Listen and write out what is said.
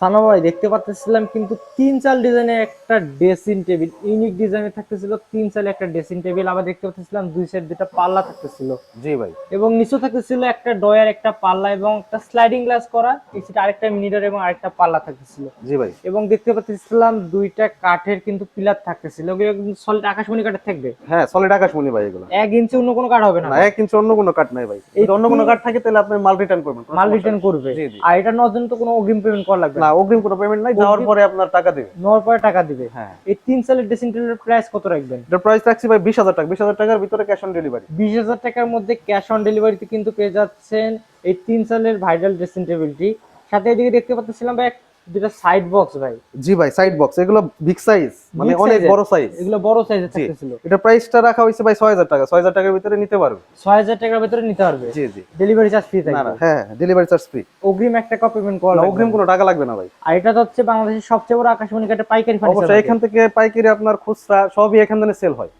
সানা ভাই দেখতে পাচ্ছিলাম কিন্তু তিন চাল ডিজাইনের একটা ড্রেসিং টেবিল ইউনিক ডিজাইনের থাকতেছিল তিন চালে একটা ড্রেসিং টেবিল আবার দেখতে পাচ্ছিলাম দুই সাইড দুটা পাল্লা থাকতেছিল। জি ভাই। এবং নিচে থাকতেছিল একটা ডয়ার একটা পাল্লা এবং একটা স্লাইডিং গ্লাস করা এছাড়া আরেকটা মিনিডার এবং আরেকটা পাল্লা থাকতেছিল। জি ভাই। এবং দেখতে পাচ্ছিলাম দুইটা কাঠের কিন্তু পিলার থাকতেছিল সলিড আকাশমণি কাঠের থাকবে? হ্যাঁ সলিড আকাশমণি ভাই এগুলো। এক ইঞ্চি অন্য কোনো কাঠ হবে না এক ইঞ্চি অন্য কোনো কাঠ নাই ভাই। অন্য কোনো কাঠ থাকে তাহলে আপনি মাল রিটার্ন করবেন মাল রিটার্ন করবে। আর এটা জন্য তো কোনো অগ্রিম পেমেন্ট করা লাগবে না অগ্রিম কোনো পেমেন্ট নাই যাওয়ার পরে আপনার টাকা দিবে। নেওয়ার পরে টাকা দিবে। হ্যাঁ। এই তিন সালের ড্রেসিং টেবিলের প্রাইস কত রাখবেন? এটার প্রাইস রাখছি ভাই বিশ হাজার টাকা। বিশ হাজার টাকার ভিতরে ক্যাশ অন ডেলিভারি বিশ হাজার টাকার মধ্যে ক্যাশ অন ডেলিভারিতে কিন্তু পেয়ে যাচ্ছেন এই তিন সালের ভাইরাল ড্রেসিং টেবিলটি সাথে এদিকে দেখতে পাচ্ছিলাম ভাই দুটা সাইড বক্স ভাই। জি ভাই সাইড বক্স এগুলো বিগ সাইজ মানে অনেক বড় সাইজ এগুলো বড় সাইজের জি। থাকতেছিল। এটা প্রাইসটা রাখা হয়েছে ভাই ছয় হাজার টাকা। ছয় হাজার টাকার ভিতরে নিতে পারবে। ছয় হাজার টাকার ভেতরে নিতে পারবে। জি জি। ডেলিভারি চার্জ ফ্রি না না হ্যাঁ ডেলিভারি চার্জ ফ্রি অগ্রিম একটা কপি পেমেন্ট করা লাগবে অগ্রিম কোনো টাকা লাগবে না ভাই। আর এটা হচ্ছে বাংলাদেশের সবচেয়ে বড় আকাশমণি কাঠের পাইকারি ফার্নিচার অবশ্যই এখান থেকে পাইকারি আপনার খুচরা সবই এখান থেকে সেল হয়।